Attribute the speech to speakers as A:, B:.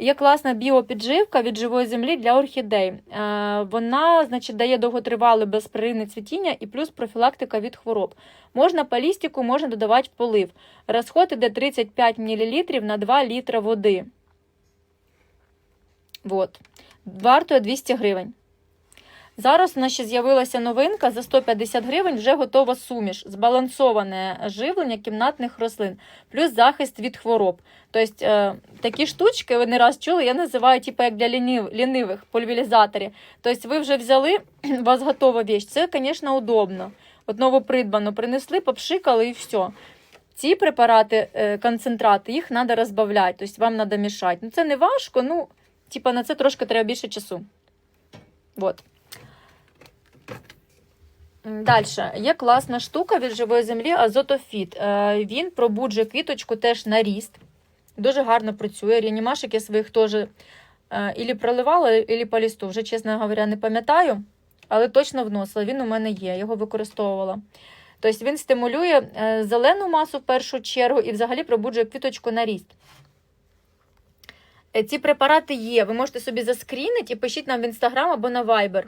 A: Є класна біопідживка від живої землі для орхідей. Е, Вона, значить, дає довготривале безперервне цвітіння і плюс профілактика від хвороб. Можна палістику, можна додавати в полив. Розход іде 35 мл на 2 літра води. От. Вартує 200 гривень. Зараз у нас ще з'явилася новинка за 150 гривень вже готова суміш, збалансоване живлення кімнатних рослин, плюс захист від хвороб. Тобто е, такі штучки, ви не раз чули, я називаю типу, як для лінив, лінивих пульверізаторів. Тобто ви вже взяли, у вас готова вещь. Це, звісно, удобно. От новопридбано принесли, попшикали і все. Ці препарати, е, концентрати, їх треба розбавляти, тобто вам треба мішати. Ну, це не важко, ну, типа на це трошки треба більше часу. Вот. Далі. Є класна штука від живої землі Азотофіт. Е, Він пробуджує квіточку теж на ріст. Дуже гарно працює. Реанімашик я своїх теж е, ілі проливала, ілі по лісту. Вже, чесно говоря, не пам'ятаю, але точно вносила. Він у мене є, його використовувала. Тобто він стимулює е, зелену масу в першу чергу і взагалі пробуджує квіточку на ріст. Ці препарати є. Ви можете собі заскрінити і пишіть нам в інстаграм або на Viber.